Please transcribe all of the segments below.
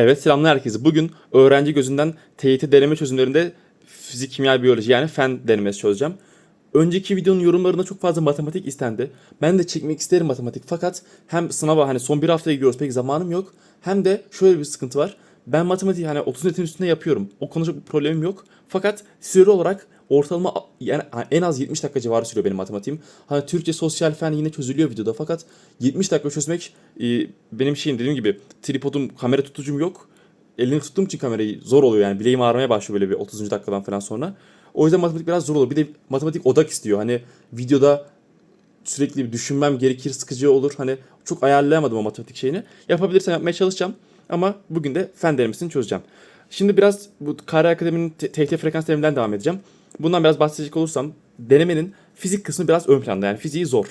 Evet selamlar herkese. Bugün öğrenci gözünden TYT deneme çözümlerinde fizik, kimya, biyoloji yani fen denemesi çözeceğim. Önceki videonun yorumlarında çok fazla matematik istendi. Ben de çekmek isterim matematik fakat hem sınava hani son bir haftaya gidiyoruz pek zamanım yok. Hem de şöyle bir sıkıntı var. Ben matematiği hani 30 netin üstünde yapıyorum. O konuda çok bir problemim yok. Fakat süre olarak ortalama yani en az 70 dakika civarı sürüyor benim matematiğim. Hani Türkçe, sosyal fen yine çözülüyor videoda fakat 70 dakika çözmek e, benim şeyim dediğim gibi tripodum, kamera tutucum yok. Elini tuttuğum için kamerayı zor oluyor yani bileğim ağrımaya başlıyor böyle bir 30. dakikadan falan sonra. O yüzden matematik biraz zor olur. Bir de matematik odak istiyor. Hani videoda sürekli bir düşünmem gerekir, sıkıcı olur. Hani çok ayarlayamadım o matematik şeyini. Yapabilirsem yapmaya çalışacağım. Ama bugün de fen denemesini çözeceğim. Şimdi biraz bu KR Akademi'nin TRT frekans deneminden devam edeceğim. Bundan biraz bahsedecek olursam denemenin fizik kısmı biraz ön planda. Yani fiziği zor.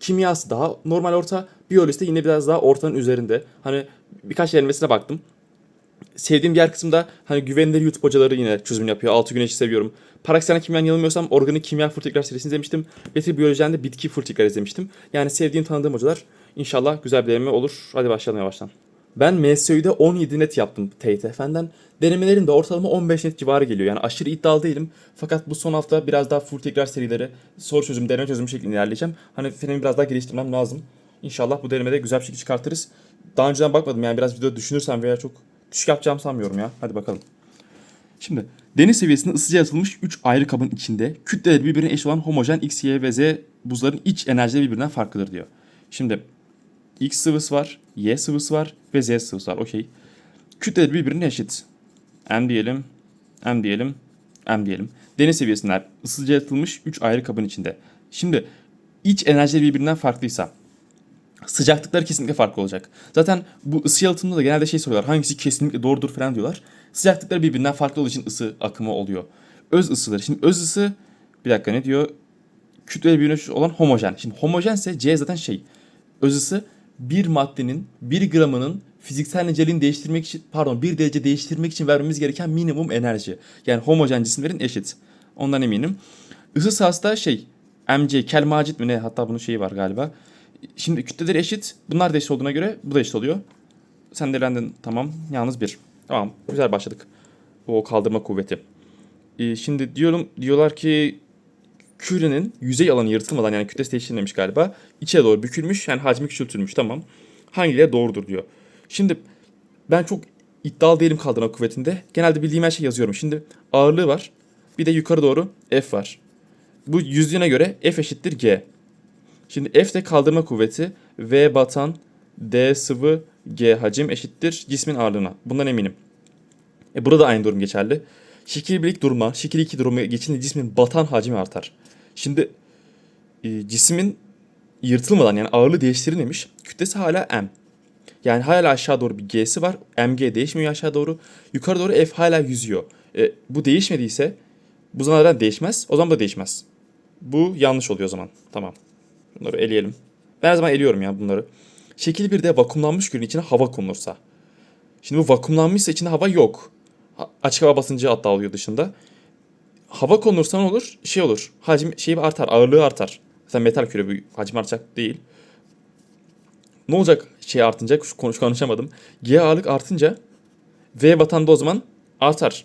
Kimyası daha normal orta. Biyolojisi de yine biraz daha ortanın üzerinde. Hani birkaç denemesine baktım. Sevdiğim diğer kısımda hani güvenilir YouTube hocaları yine çözüm yapıyor. Altı Güneş'i seviyorum. Paraksana kimyanın yanılmıyorsam organik kimya full tekrar serisini izlemiştim. Betri biyolojiden de bitki full tekrar izlemiştim. Yani sevdiğim tanıdığım hocalar. İnşallah güzel bir deneme olur. Hadi başlayalım yavaştan. Ben MSÜ'de 17 net yaptım TYT-FEN'den. Denemelerim de ortalama 15 net civarı geliyor. Yani aşırı iddialı değilim. Fakat bu son hafta biraz daha full tekrar serileri, soru çözüm, deneme çözüm şeklinde ilerleyeceğim. Hani fenimi biraz daha geliştirmem lazım. İnşallah bu denemede güzel bir şekilde çıkartırız. Daha önceden bakmadım yani biraz video düşünürsem veya çok düşük yapacağım sanmıyorum ya. Hadi bakalım. Şimdi deniz seviyesinde ısıca atılmış 3 ayrı kabın içinde kütleleri birbirine eş olan homojen X, Y ve Z buzların iç enerjileri birbirinden farklıdır diyor. Şimdi X sıvısı var, Y sıvısı var ve Z sıvısı var. Okey. Kütleleri birbirine eşit. M diyelim, M diyelim, M diyelim. Deniz seviyesinden ısıca atılmış 3 ayrı kabın içinde. Şimdi iç enerjileri birbirinden farklıysa sıcaklıkları kesinlikle farklı olacak. Zaten bu ısı yalıtımında da genelde şey soruyorlar. Hangisi kesinlikle doğrudur falan diyorlar. Sıcaklıkları birbirinden farklı olduğu için ısı akımı oluyor. Öz ısıları. Şimdi öz ısı bir dakika ne diyor? Kütle birbirine olan homojen. Şimdi homojense C zaten şey. Öz ısı bir maddenin bir gramının fiziksel niceliğini değiştirmek için pardon bir derece değiştirmek için vermemiz gereken minimum enerji. Yani homojen cisimlerin eşit. Ondan eminim. Isı sahası da şey MC kel macit mi ne hatta bunun şeyi var galiba. Şimdi kütleleri eşit. Bunlar da eşit olduğuna göre bu da eşit oluyor. Sen de elendin tamam. Yalnız bir. Tamam güzel başladık. O kaldırma kuvveti. Ee, şimdi diyorum diyorlar ki kürenin yüzey alanı yırtılmadan yani kütlesi değiştirilmemiş galiba. içe doğru bükülmüş yani hacmi küçültülmüş tamam. Hangileri doğrudur diyor. Şimdi ben çok iddialı değilim kaldırma kuvvetinde. Genelde bildiğim her şeyi yazıyorum. Şimdi ağırlığı var. Bir de yukarı doğru F var. Bu yüzlüğüne göre F eşittir G. Şimdi F de kaldırma kuvveti. V batan, D sıvı, G hacim eşittir cismin ağırlığına. Bundan eminim. E burada aynı durum geçerli. Şekil birlik duruma, şekil 2 duruma geçince cismin batan hacmi artar. Şimdi e, cismin yırtılmadan yani ağırlığı değiştirilmemiş. Kütlesi hala M. Yani hala aşağı doğru bir G'si var. MG değişmiyor aşağı doğru. Yukarı doğru F hala yüzüyor. E, bu değişmediyse bu zamanlardan değişmez. O zaman da değişmez. Bu yanlış oluyor o zaman. Tamam. Bunları eleyelim. Ben her zaman eliyorum ya bunları. Şekil 1'de vakumlanmış gölün içine hava konulursa. Şimdi bu vakumlanmışsa içinde hava yok. Açık hava basıncı hatta oluyor dışında. Hava konulursa ne olur? Şey olur. Hacim şey artar, ağırlığı artar. Zaten metal küre bu hacim artacak değil. Ne olacak şey artınca konuş konuşamadım. G ağırlık artınca V batanda o zaman artar.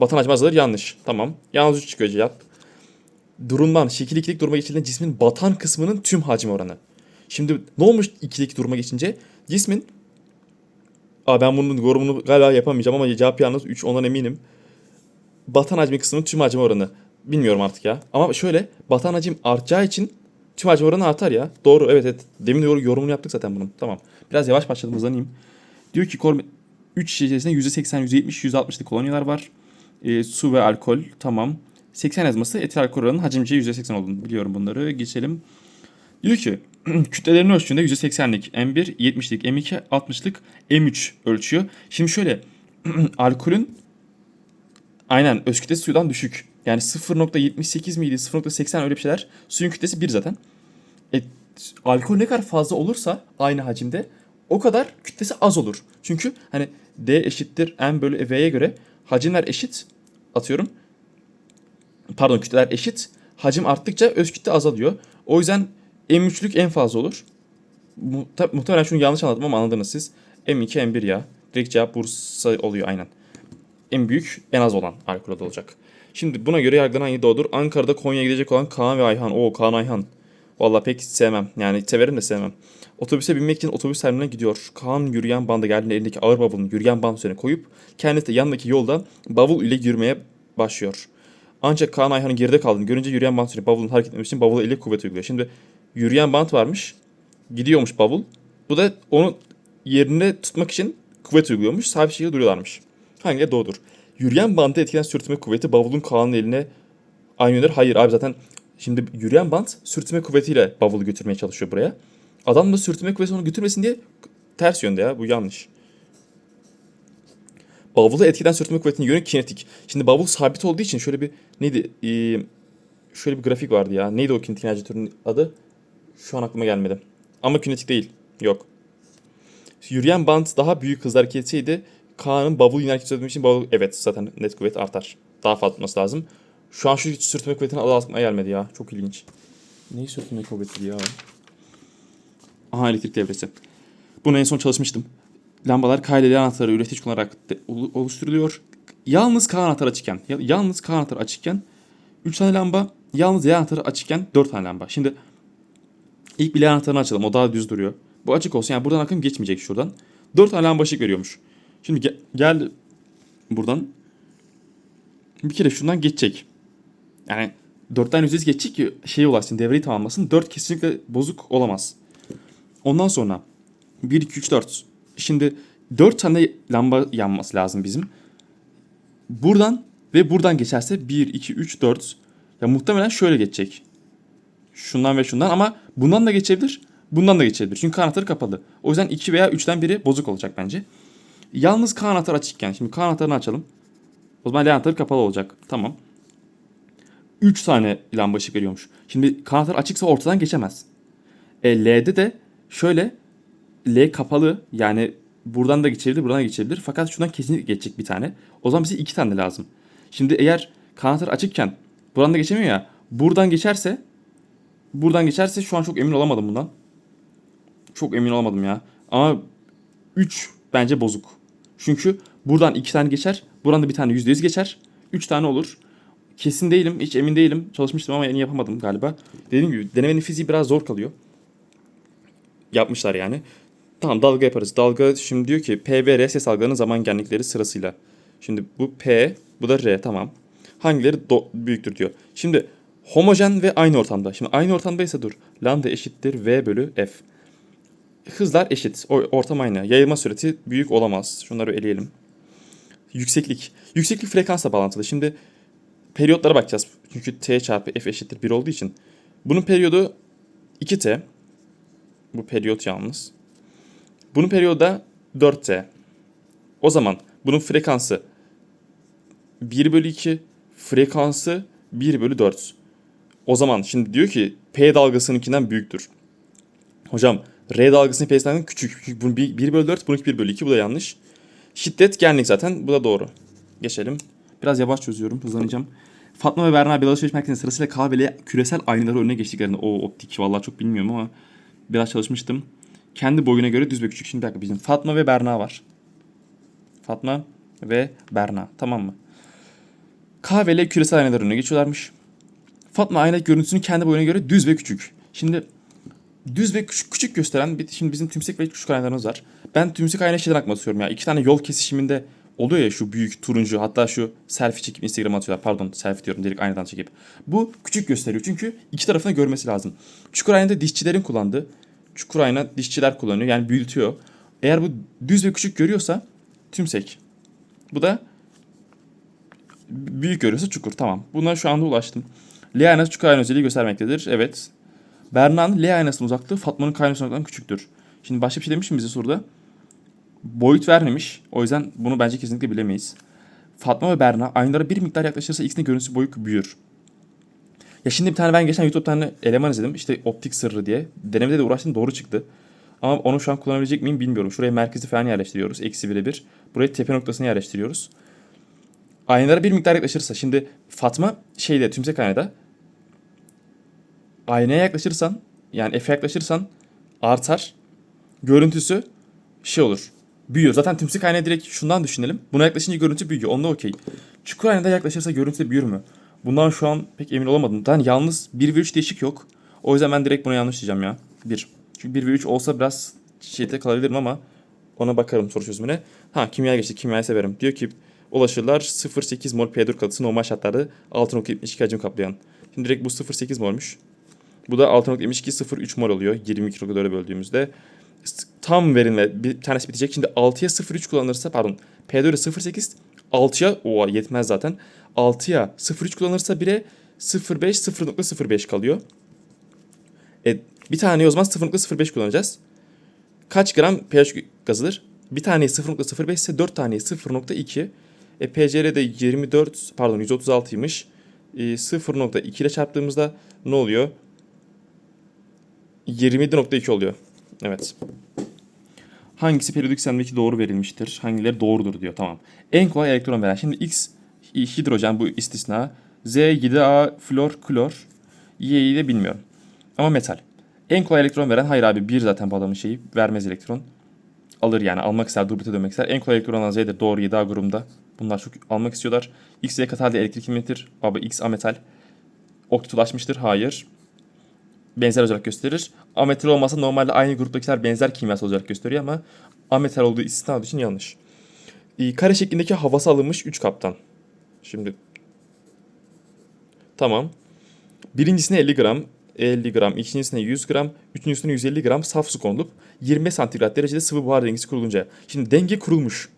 Batan hacmi azalır yanlış. Tamam. Yalnız 3 çıkıyor cevap durumdan şekil ikilik duruma geçildiğinde cismin batan kısmının tüm hacmi oranı. Şimdi ne olmuş ikilik duruma geçince? Cismin Aa ben bunun yorumunu galiba yapamayacağım ama cevap yalnız 3 ondan eminim. Batan hacmi kısmının tüm hacmi oranı. Bilmiyorum artık ya. Ama şöyle batan hacim artacağı için tüm hacmi oranı artar ya. Doğru evet evet. Demin de yorumunu yaptık zaten bunun. Tamam. Biraz yavaş başladım hızlanayım. Diyor ki 3 şişe içerisinde %80, %70, %60'lık kolonyalar var. E, su ve alkol tamam. 80 yazması etil alkol oranının hacimci %80 olduğunu biliyorum bunları. Geçelim. Diyor ki kütlelerini ölçtüğünde %80'lik M1, 70'lik M2, 60'lık M3 ölçüyor. Şimdi şöyle alkolün aynen öz kütlesi suydan düşük. Yani 0.78 miydi 0.80 öyle bir şeyler. Suyun kütlesi 1 zaten. E, alkol ne kadar fazla olursa aynı hacimde o kadar kütlesi az olur. Çünkü hani D eşittir M bölü V'ye göre hacimler eşit atıyorum pardon kütleler eşit. Hacim arttıkça öz kütle azalıyor. O yüzden M3'lük en fazla olur. Muhtemelen şunu yanlış anladım ama anladınız siz. M2, M1 ya. Direkt cevap Bursa oluyor aynen. En büyük en az olan alkol olacak. Şimdi buna göre yargılanan hangi doğrudur? Ankara'da Konya'ya gidecek olan Kaan ve Ayhan. Oo Kaan Ayhan. Vallahi pek sevmem. Yani severim de sevmem. Otobüse binmek için otobüs terminaline gidiyor. Kaan yürüyen banda geldiğinde elindeki ağır bavulunu yürüyen band üzerine koyup kendisi de yanındaki yolda bavul ile yürümeye başlıyor. Ancak Kaan Ayhan'ın geride kaldığını görünce yürüyen band üzerine bavulun hareket etmesi için bavula ile kuvvet uyguluyor. Şimdi yürüyen band varmış. Gidiyormuş bavul. Bu da onu yerine tutmak için kuvvet uyguluyormuş. Sabit şekilde duruyorlarmış. Hangi doğrudur? Yürüyen bandı etkilen sürtünme kuvveti bavulun Kaan'ın eline aynı yönelir. Hayır abi zaten şimdi yürüyen bant sürtünme kuvvetiyle bavulu götürmeye çalışıyor buraya. Adam da sürtünme kuvveti onu götürmesin diye ters yönde ya. Bu yanlış. Bavulu etkilen sürtünme kuvvetinin yönü kinetik. Şimdi bavul sabit olduğu için şöyle bir neydi? Ee, şöyle bir grafik vardı ya. Neydi o kinetik enerji türünün adı? Şu an aklıma gelmedi. Ama kinetik değil. Yok. Yürüyen bant daha büyük hızla hareket etseydi Kaan'ın bavul hareket etmesi için bavul evet zaten net kuvvet artar. Daha fazla tutması lazım. Şu an şu sürtünme kuvvetinin adı aklıma gelmedi ya. Çok ilginç. Neyi sürtünme kuvveti ya? Aha elektrik devresi. Bunu en son çalışmıştım. Lambalar K ile L anahtarı üretici kullanarak de- olu- oluşturuluyor. Yalnız K anahtarı açıkken, ya- yalnız K anahtarı açıkken 3 tane lamba, yalnız L anahtarı açıkken 4 tane lamba. Şimdi ilk bir L anahtarını açalım. O daha düz duruyor. Bu açık olsun. Yani buradan akım geçmeyecek şuradan. 4 tane lamba ışık veriyormuş. Şimdi ge- gel buradan. Bir kere şundan geçecek. Yani 4 tane yüzdesi geçecek ki şeye ulaşsın, devreyi tamamlasın. 4 kesinlikle bozuk olamaz. Ondan sonra 1, 2, 3, 4. Şimdi 4 tane lamba yanması lazım bizim. Buradan ve buradan geçerse 1, 2, 3, 4. Ya muhtemelen şöyle geçecek. Şundan ve şundan ama bundan da geçebilir. Bundan da geçebilir. Çünkü kanatları kapalı. O yüzden 2 veya 3'ten biri bozuk olacak bence. Yalnız K anahtarı açıkken. Şimdi K anahtarını açalım. O zaman L anahtarı kapalı olacak. Tamam. 3 tane lamba ışık veriyormuş. Şimdi K anahtarı açıksa ortadan geçemez. E, L'de de şöyle L kapalı yani buradan da geçebilir buradan da geçebilir. Fakat şuradan kesinlikle geçecek bir tane. O zaman bize iki tane lazım. Şimdi eğer kanatlar açıkken buradan da geçemiyor ya. Buradan geçerse buradan geçerse şu an çok emin olamadım bundan. Çok emin olamadım ya. Ama 3 bence bozuk. Çünkü buradan iki tane geçer. Buradan da bir tane %100 geçer. 3 tane olur. Kesin değilim. Hiç emin değilim. Çalışmıştım ama yeni yapamadım galiba. Dediğim gibi denemenin fiziği biraz zor kalıyor. Yapmışlar yani. Tamam dalga yaparız. Dalga şimdi diyor ki P ve R ses dalgalarının zaman genlikleri sırasıyla. Şimdi bu P, bu da R tamam. Hangileri do- büyüktür diyor. Şimdi homojen ve aynı ortamda. Şimdi aynı ortamdaysa dur. Lambda eşittir V bölü F. Hızlar eşit. Ortam aynı. Yayılma süreti büyük olamaz. Şunları eleyelim. Yükseklik. Yükseklik frekansla bağlantılı. Şimdi periyotlara bakacağız. Çünkü T çarpı F eşittir 1 olduğu için. Bunun periyodu 2T. Bu periyot yalnız. Bunun periyodu da 4T. O zaman bunun frekansı 1 bölü 2, frekansı 1 bölü 4. O zaman şimdi diyor ki P dalgasınınkinden büyüktür. Hocam R dalgasının P'sinden küçük. Çünkü bunun 1 bölü 4, bununki 1 bölü 2. Bu da yanlış. Şiddet genlik zaten. Bu da doğru. Geçelim. Biraz yavaş çözüyorum. Hızlanacağım. Fatma ve Berna bir alışveriş merkezinde sırasıyla K ve L küresel aynaları önüne geçtiklerinde. O optik vallahi çok bilmiyorum ama biraz çalışmıştım. Kendi boyuna göre düz ve küçük. Şimdi bir dakika bizim Fatma ve Berna var. Fatma ve Berna. Tamam mı? K ve L küresel aynalar önüne geçiyorlarmış. Fatma ayna görüntüsünü kendi boyuna göre düz ve küçük. Şimdi düz ve küçük, küçük gösteren bir, şimdi bizim tümsek ve küçük aynalarımız var. Ben tümsek ayna şeyden aklıma atıyorum ya. İki tane yol kesişiminde oluyor ya şu büyük turuncu hatta şu selfie çekip Instagram'a atıyorlar. Pardon selfie diyorum direkt aynadan çekip. Bu küçük gösteriyor çünkü iki tarafını görmesi lazım. Çukur aynada dişçilerin kullandığı. Çukur ayna dişçiler kullanıyor yani büyütüyor. Eğer bu düz ve küçük görüyorsa tümsek. Bu da büyük görüyorsa çukur. Tamam. Buna şu anda ulaştım. L aynası çukur ayna özelliği göstermektedir. Evet. Berna'nın L aynasının uzaklığı Fatma'nın K uzaklığı küçüktür. Şimdi başka bir şey demiş mi bize soruda? Boyut vermemiş. O yüzden bunu bence kesinlikle bilemeyiz. Fatma ve Berna aynalara bir miktar yaklaşırsa ikisinin görüntüsü boyu büyür. Ya şimdi bir tane ben geçen YouTube'da tane eleman izledim. İşte optik sırrı diye. Denemede de uğraştım doğru çıktı. Ama onu şu an kullanabilecek miyim bilmiyorum. Şuraya merkezi falan yerleştiriyoruz. Eksi bire bir. Buraya tepe noktasını yerleştiriyoruz. Aynalara bir miktar yaklaşırsa. Şimdi Fatma şeyde tümsek aynada. Aynaya yaklaşırsan yani F'e yaklaşırsan artar. Görüntüsü şey olur. büyüyor. Zaten tümsek ayna direkt şundan düşünelim. Buna yaklaşınca görüntü büyüyor. Onda okey. Çukur aynada yaklaşırsa görüntü büyür mü? Bundan şu an pek emin olamadım. Yani yalnız 1 ve 3 değişik yok. O yüzden ben direkt buna yanlış diyeceğim ya. 1. Çünkü 1 ve 3 olsa biraz şeyde kalabilirim ama ona bakarım soru çözümüne. Ha kimya geçti. Kimyayı severim. Diyor ki ulaşırlar 0.8 mol P4 katısı normal şartlarda 6.72 hacim kaplayan. Şimdi direkt bu 0.8 molmuş. Bu da 6.72 0.3 mol oluyor 20 mikrokalori böldüğümüzde. Tam verimle bir tanesi bitecek. Şimdi 6'ya 0.3 kullanılırsa pardon P4'e 0.8 6'ya o yetmez zaten. 6'ya 0.3 kullanılırsa 1'e 0.5 0.05 kalıyor. E, bir tane o zaman 0.05 kullanacağız. Kaç gram pH gazıdır? Bir taneye 0.05 ise 4 taneye 0.2. E, PCR de 24 pardon 136'ymış. E, 0.2 ile çarptığımızda ne oluyor? 27.2 oluyor. Evet. Hangisi periyodik sistemdeki doğru verilmiştir? Hangileri doğrudur diyor. Tamam. En kolay elektron veren. Şimdi X hidrojen bu istisna. Z 7A flor klor. Y'yi de bilmiyorum. Ama metal. En kolay elektron veren hayır abi bir zaten bu adamın şeyi vermez elektron. Alır yani almak ister durbite dönmek ister. En kolay elektron alan Z'dir doğru 7A grubunda. Bunlar çok almak istiyorlar. X Y katalde elektrik kimliktir. Baba X ametal. Oktulaşmıştır. Hayır. Benzer özellik gösterir. Ametal olmasa normalde aynı gruptakiler benzer kimyasal özellik gösteriyor ama ametal olduğu istisna olduğu için yanlış. Ee, Kare şeklindeki havası alınmış 3 kaptan. Şimdi tamam. Birincisine 50 gram, 50 gram, ikincisine 100 gram, üçüncüsüne 150 gram saf su konulup 25 santigrat derecede sıvı buhar dengesi kurulunca. Şimdi denge kurulmuş.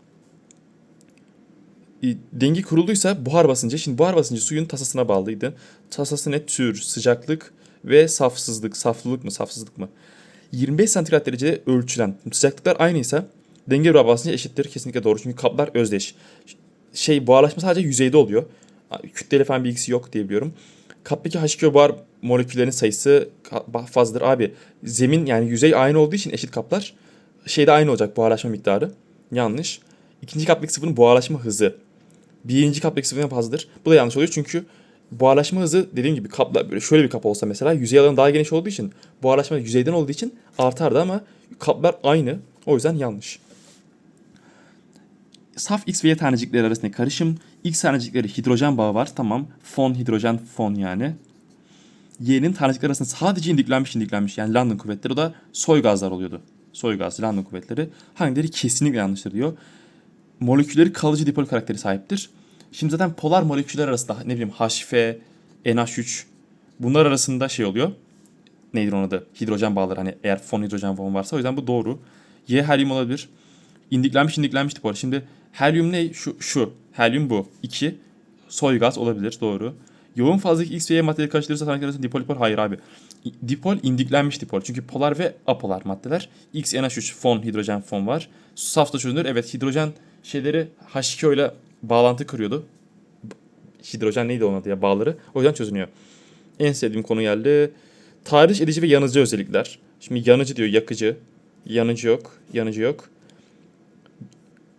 E, Denge kurulduysa buhar basıncı, şimdi buhar basıncı suyun tasasına bağlıydı. Tasası ne? Tür, sıcaklık ve safsızlık. Saflılık mı, safsızlık mı? 25 santigrat derecede ölçülen sıcaklıklar aynıysa denge buhar basıncı eşittir. Kesinlikle doğru çünkü kaplar özdeş. Şey buharlaşma sadece yüzeyde oluyor. Kütleli falan bir ilgisi yok diye biliyorum. Kaptaki H2O buhar moleküllerinin sayısı fazladır. Abi zemin yani yüzey aynı olduğu için eşit kaplar. Şeyde aynı olacak buharlaşma miktarı. Yanlış. İkinci kaptaki sıvının buharlaşma hızı. Birinci kaptaki sıvının fazladır. Bu da yanlış oluyor çünkü buharlaşma hızı dediğim gibi kapla böyle şöyle bir kap olsa mesela yüzey alanı daha geniş olduğu için buharlaşma yüzeyden olduğu için artardı ama kaplar aynı. O yüzden yanlış. Saf X ve Y tanecikleri arasındaki karışım. X tanecikleri hidrojen bağı var. Tamam. Fon hidrojen fon yani. Y'nin tanecikler arasında sadece indiklenmiş indiklenmiş yani London kuvvetleri o da soy gazlar oluyordu. Soy gaz, London kuvvetleri. Hangileri kesinlikle yanlıştır diyor. Molekülleri kalıcı dipol karakteri sahiptir. Şimdi zaten polar moleküller arasında ne bileyim HF, NH3 bunlar arasında şey oluyor. Nedir onun adı? Hidrojen bağları hani eğer fon hidrojen fon varsa o yüzden bu doğru. Y helyum olabilir. İndiklenmiş indiklenmiş dipol. Şimdi helyum ne? Şu, şu. Helyum bu. 2. Soy gaz olabilir. Doğru. Yoğun fazdaki X ve Y maddeleri karıştırırsa tanecikler arasında dipol dipol. Hayır abi. Dipol indiklenmiş dipol. Çünkü polar ve apolar maddeler. X, NH3 fon, hidrojen fon var. Safta çözünür. Evet hidrojen şeyleri H2O ile bağlantı kırıyordu. Hidrojen neydi onun adı ya bağları. O yüzden çözünüyor. En sevdiğim konu geldi. Tahriş edici ve yanıcı özellikler. Şimdi yanıcı diyor yakıcı. Yanıcı yok. Yanıcı yok.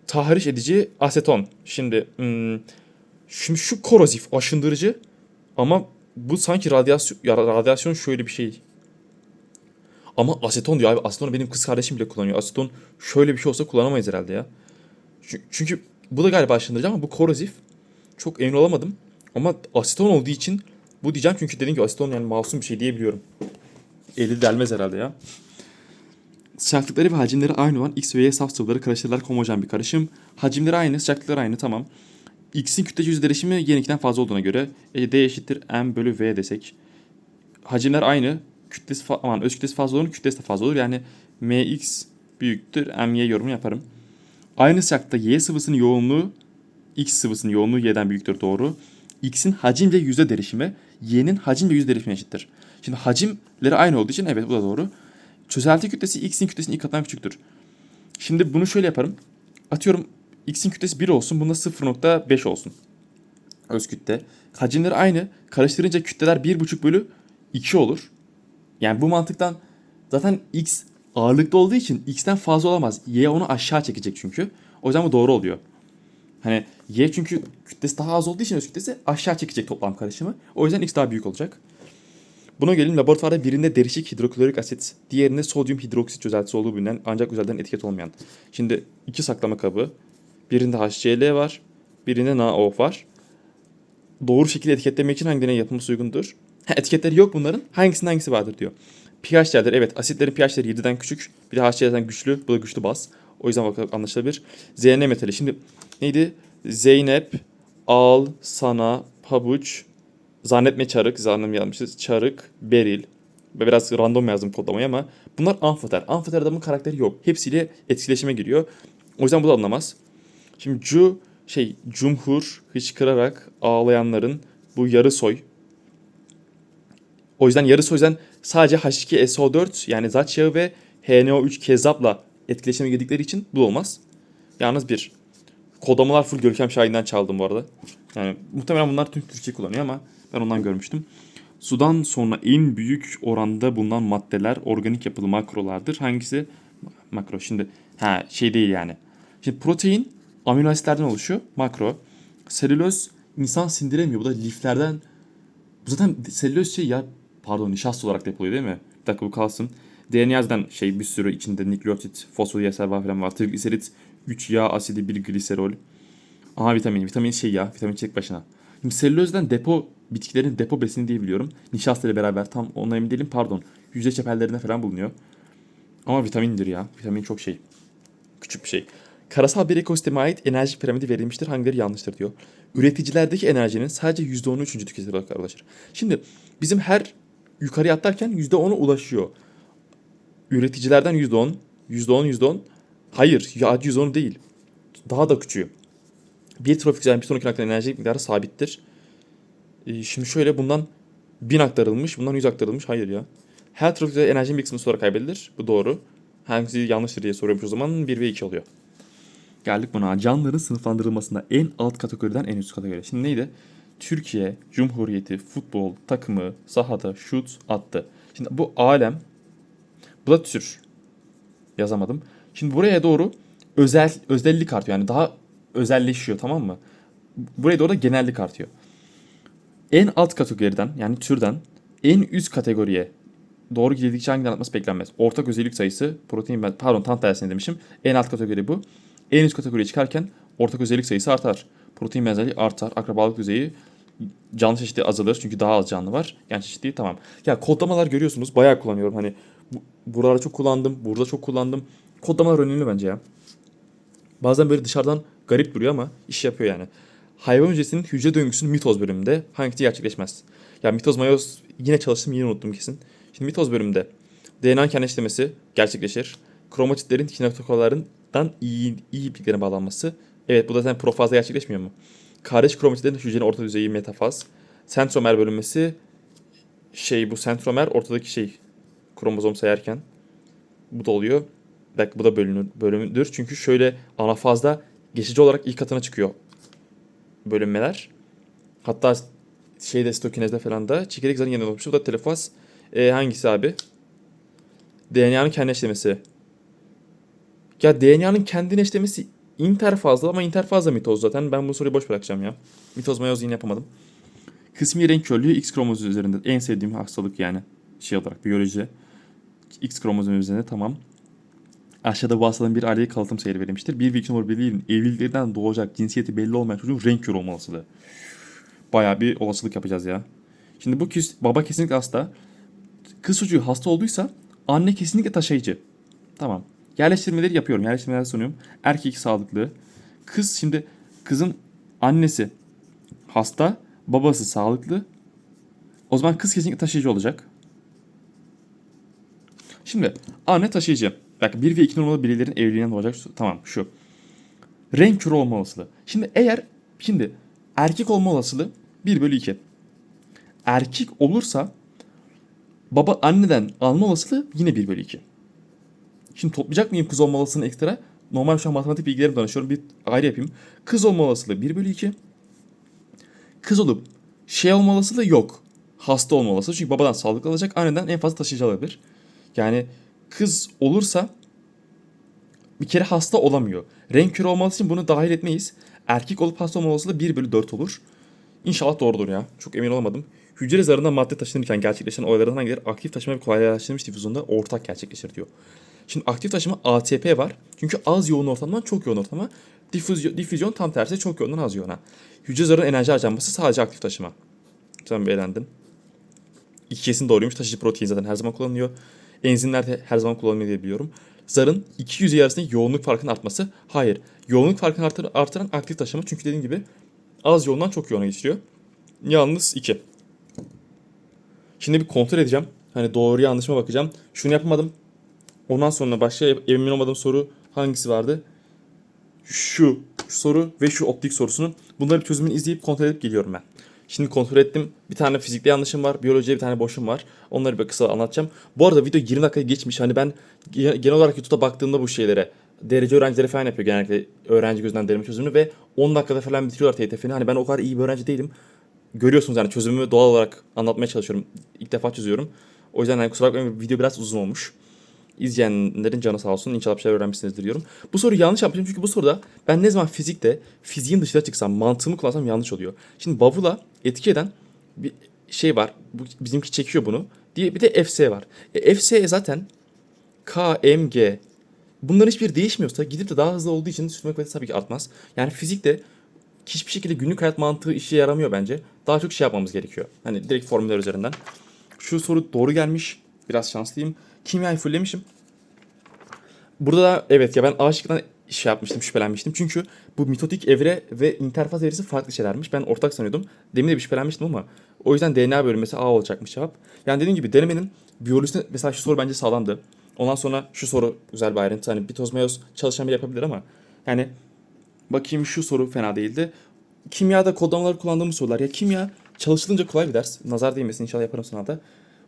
Tahriş edici aseton. Şimdi hmm, şimdi şu korozif aşındırıcı ama bu sanki radyasyon ya radyasyon şöyle bir şey. Ama aseton diyor abi. Aseton benim kız kardeşim bile kullanıyor. Aseton şöyle bir şey olsa kullanamayız herhalde ya. Çünkü bu da galiba aşındırıcı ama bu korozif. Çok emin olamadım. Ama aseton olduğu için bu diyeceğim çünkü dediğim gibi aseton yani masum bir şey diyebiliyorum. Eli delmez herhalde ya. Sıcaklıkları ve hacimleri aynı olan X ve Y saf sıvıları karıştırılarak homojen bir karışım. Hacimleri aynı, sıcaklıkları aynı tamam. X'in kütlece yüz derişimi Y2'den fazla olduğuna göre e, D eşittir M bölü V desek. Hacimler aynı. Kütlesi fa- aman öz kütlesi fazla olur, kütlesi de fazla olur. Yani MX büyüktür MY yorumu yaparım. Aynı sıcaklıkta Y sıvısının yoğunluğu X sıvısının yoğunluğu Y'den büyüktür doğru. X'in hacim ve yüzde derişimi Y'nin hacim ve yüzde derişimine eşittir. Şimdi hacimleri aynı olduğu için evet bu da doğru. Çözelti kütlesi X'in kütlesinin ilk katından küçüktür. Şimdi bunu şöyle yaparım. Atıyorum X'in kütlesi 1 olsun. Bunda 0.5 olsun. Öz kütle. Hacimleri aynı. Karıştırınca kütleler 1.5 bölü 2 olur. Yani bu mantıktan zaten X ağırlıkta olduğu için X'ten fazla olamaz. Y onu aşağı çekecek çünkü. O yüzden bu doğru oluyor. Hani Y çünkü kütlesi daha az olduğu için öz kütlesi aşağı çekecek toplam karışımı. O yüzden X daha büyük olacak. Buna gelelim laboratuvarda birinde derişik hidroklorik asit, diğerinde sodyum hidroksit çözeltisi olduğu bilinen ancak üzerinden etiket olmayan. Şimdi iki saklama kabı. Birinde HCl var, birinde NaOH var. Doğru şekilde etiketlemek için hangi deney yapılması uygundur? Ha, etiketleri yok bunların. Hangisinin hangisi vardır diyor. pH değerleri evet asitlerin pH'leri 7'den küçük. Bir de HCl'den güçlü. Bu da güçlü baz. O yüzden bakalım anlaşılabilir. ZN metali. Şimdi neydi? Zeynep, al, sana, pabuç, zannetme çarık, zannım yazmışız. Çarık, beril. Ve Biraz random yazdım kodlamayı ama bunlar amfoter. Amfoter adamın karakteri yok. Hepsiyle etkileşime giriyor. O yüzden bu da anlamaz. Şimdi cu şey cumhur hıçkırarak ağlayanların bu yarı soy. O yüzden yarı soydan sadece H2SO4 yani zat yağı ve HNO3 kezzapla etkileşime girdikleri için bu olmaz. Yalnız bir kodlamalar full Görkem Şahin'den çaldım bu arada. Yani muhtemelen bunlar tüm Türkiye kullanıyor ama ben ondan görmüştüm. Sudan sonra en büyük oranda bulunan maddeler organik yapılı makrolardır. Hangisi? Makro. Şimdi ha şey değil yani. Şimdi protein amino asitlerden oluşuyor. Makro. Selüloz insan sindiremiyor. Bu da liflerden. Bu zaten selüloz şey ya pardon nişasta olarak depoluyor değil mi? Bir dakika bu kalsın. DNA'dan şey bir sürü içinde nükleotit, fosfodiester var falan var. Trigliserit, 3 yağ asidi, bir gliserol. Aha vitamin. Vitamin şey ya. Vitamin çek başına. Şimdi selülozdan depo bitkilerin depo besini diye. Nişasta ile beraber tam ona emin değilim pardon. Hücre çeperlerinde falan bulunuyor. Ama vitamindir ya. Vitamin çok şey. Küçük bir şey. Karasal bir ekosisteme ait enerji piramidi verilmiştir. Hangileri yanlıştır diyor. Üreticilerdeki enerjinin sadece %10'u üçüncü tüketici olarak. Şimdi bizim her yukarıya atlarken %10'a ulaşıyor. Üreticilerden %10, %10, %10. Hayır, ya %10 değil. Daha da küçüğü. Bir trafik bir sonraki naklen enerji miktarı sabittir. Ee, şimdi şöyle bundan 1000 aktarılmış, bundan 100 aktarılmış. Hayır ya. Her trafikte enerjinin bir kısmı sonra kaybedilir. Bu doğru. Hangisi yanlıştır diye soruyormuş o zaman 1 ve 2 oluyor. Geldik buna. Canlıların sınıflandırılmasında en alt kategoriden en üst kategori. Şimdi neydi? Türkiye, Cumhuriyeti, futbol, takımı, sahada, şut, attı. Şimdi bu alem, bu da tür. Yazamadım. Şimdi buraya doğru özel özellik artıyor. Yani daha özelleşiyor tamam mı? Buraya doğru da genellik artıyor. En alt kategoriden yani türden en üst kategoriye doğru gidildikçe hangi anlatması beklenmez. Ortak özellik sayısı protein pardon tam tersine demişim. En alt kategori bu. En üst kategoriye çıkarken ortak özellik sayısı artar. Protein benzerliği artar. Akrabalık düzeyi canlı çeşitliği azalır çünkü daha az canlı var. Yani çeşitliği tamam. Ya kodlamalar görüyorsunuz bayağı kullanıyorum. Hani bu, buralarda çok kullandım, burada çok kullandım. Kodlamalar önemli bence ya. Bazen böyle dışarıdan garip duruyor ama iş yapıyor yani. Hayvan hücresinin hücre döngüsünün mitoz bölümünde hangisi gerçekleşmez? Ya mitoz mayoz yine çalıştım yine unuttum kesin. Şimdi mitoz bölümünde DNA kenetlemesi gerçekleşir. Kromatitlerin kinetokolarından iyi, iyi ipliklere bağlanması. Evet bu da zaten profazda gerçekleşmiyor mu? Kardeş kromatitlerin hücrenin orta düzeyi metafaz. Sentromer bölünmesi şey bu sentromer ortadaki şey kromozom sayarken bu da oluyor. Belki bu da bölünür, bölümdür. Çünkü şöyle anafazda geçici olarak ilk katına çıkıyor bölünmeler. Hatta şeyde stokinezde falan da çekirdek zarın yanında olmuş. Bu da telefaz. E, hangisi abi? DNA'nın kendi eşlemesi. Ya DNA'nın kendini eşlemesi interfazlı ama interfazla mitoz zaten. Ben bu soruyu boş bırakacağım ya. Mitoz mayoz yine yapamadım. Kısmi renk körlüğü X kromozomu üzerinde. En sevdiğim hastalık yani. Şey olarak biyoloji. X kromozomu üzerinde tamam. Aşağıda bu hastalığın bir aileye kalıtım seyri verilmiştir. Bir Viking birliğinin evliliklerinden doğacak cinsiyeti belli olmayan çocuğun renk körü olma olasılığı. Bayağı bir olasılık yapacağız ya. Şimdi bu kız, baba kesinlikle hasta. Kız çocuğu hasta olduysa anne kesinlikle taşıyıcı. Tamam. Yerleştirmeleri yapıyorum. Yerleştirmeler sunuyorum. Erkek sağlıklı. Kız şimdi kızın annesi hasta, babası sağlıklı. O zaman kız kesinlikle taşıyıcı olacak. Şimdi anne taşıyıcı. Bak 1 ve 2 numaralı bireylerin evliliğinden doğacak. Tamam şu. Renk körü olma olasılığı. Şimdi eğer şimdi erkek olma olasılığı 1 bölü 2. Erkek olursa baba anneden alma olasılığı yine 1 bölü 2. Şimdi toplayacak mıyım kız olma olasılığını ekstra? Normal şu an matematik bilgilerimi danışıyorum. Bir ayrı yapayım. Kız olma olasılığı 1 bölü 2. Kız olup şey olma olasılığı yok. Hasta olma olasılığı. Çünkü babadan sağlıklı alacak. Anneden en fazla taşıyıcı alabilir. Yani kız olursa bir kere hasta olamıyor. Renk körü olması için bunu dahil etmeyiz. Erkek olup hasta olma olasılığı 1 bölü 4 olur. İnşallah doğrudur ya. Çok emin olamadım. Hücre zarında madde taşınırken gerçekleşen olaylardan hangileri aktif taşıma ve kolaylaştırılmış difüzyonda ortak gerçekleşir diyor. Şimdi aktif taşıma ATP var. Çünkü az yoğun ortamdan çok yoğun ortama. Difüzyon, difüzyon tam tersi çok yoğundan az yoğuna. Hücre zarının enerji harcanması sadece aktif taşıma. Tamam beğendim. İki kesin doğruymuş. Taşıyıcı protein zaten her zaman kullanılıyor. Enzimler de her zaman kullanılıyor diye biliyorum. Zarın iki yüzey arasındaki yoğunluk farkının artması. Hayır. Yoğunluk farkını artır, artıran aktif taşıma. Çünkü dediğim gibi az yoğundan çok yoğuna geçiriyor. Yalnız 2. Şimdi bir kontrol edeceğim. Hani doğru yanlış mı bakacağım. Şunu yapamadım. Ondan sonra başka emin olmadığım soru hangisi vardı? Şu soru ve şu optik sorusunun bunları çözümünü izleyip kontrol edip geliyorum ben. Şimdi kontrol ettim. Bir tane fizikte yanlışım var. Biyolojide bir tane boşum var. Onları bir kısa anlatacağım. Bu arada video 20 dakika geçmiş. Hani ben ge- genel olarak YouTube'da baktığımda bu şeylere derece öğrencileri falan yapıyor genellikle öğrenci gözünden deneme çözümünü ve 10 dakikada falan bitiriyorlar TYT'ni. Hani ben o kadar iyi bir öğrenci değilim. Görüyorsunuz yani çözümümü doğal olarak anlatmaya çalışıyorum. İlk defa çözüyorum. O yüzden hani kusura bakmayın video biraz uzun olmuş. İzleyenlerin canı sağ olsun. İnşallah bir şeyler öğrenmişsinizdir diyorum. Bu soruyu yanlış yapmışım çünkü bu soruda ben ne zaman fizikte fiziğin dışına çıksam, mantığımı kullansam yanlış oluyor. Şimdi bavula etki eden bir şey var. Bu, bizimki çekiyor bunu. Diye bir de FC var. E, FC zaten KMG bunların hiçbir değişmiyorsa gidip de daha hızlı olduğu için sürtünme kuvveti tabii ki artmaz. Yani fizikte hiçbir şekilde günlük hayat mantığı işe yaramıyor bence. Daha çok şey yapmamız gerekiyor. Hani direkt formüller üzerinden. Şu soru doğru gelmiş. Biraz şanslıyım. Kimyayı fullemişim. Burada da evet ya ben A şıkkından şey yapmıştım, şüphelenmiştim. Çünkü bu mitotik evre ve interfaz evresi farklı şeylermiş. Ben ortak sanıyordum. Demin de bir şüphelenmiştim ama o yüzden DNA bölünmesi A olacakmış cevap. Yani dediğim gibi denemenin biyolojisinde mesela şu soru bence sağlamdı. Ondan sonra şu soru güzel bir ayrıntı. Hani bitoz meyoz çalışan biri yapabilir ama yani bakayım şu soru fena değildi. Kimyada kodlamaları kullandığımız sorular. Ya kimya çalışılınca kolay bir ders. Nazar değmesin inşallah yaparım sınavda.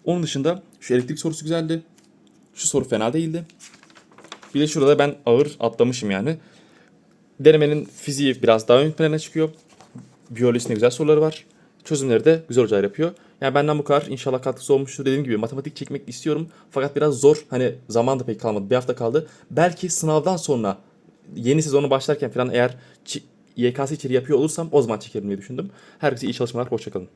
Onun dışında şu elektrik sorusu güzeldi. Şu soru fena değildi. Bir de şurada ben ağır atlamışım yani. Denemenin fiziği biraz daha ön plana çıkıyor. Biyolojisinde güzel soruları var. Çözümleri de güzel hocalar yapıyor. Yani benden bu kadar. İnşallah katkısı olmuştur. Dediğim gibi matematik çekmek istiyorum. Fakat biraz zor. Hani zaman da pek kalmadı. Bir hafta kaldı. Belki sınavdan sonra yeni sezonu başlarken falan eğer YKS içeri yapıyor olursam o zaman çekerim diye düşündüm. Herkese iyi çalışmalar. Hoşçakalın.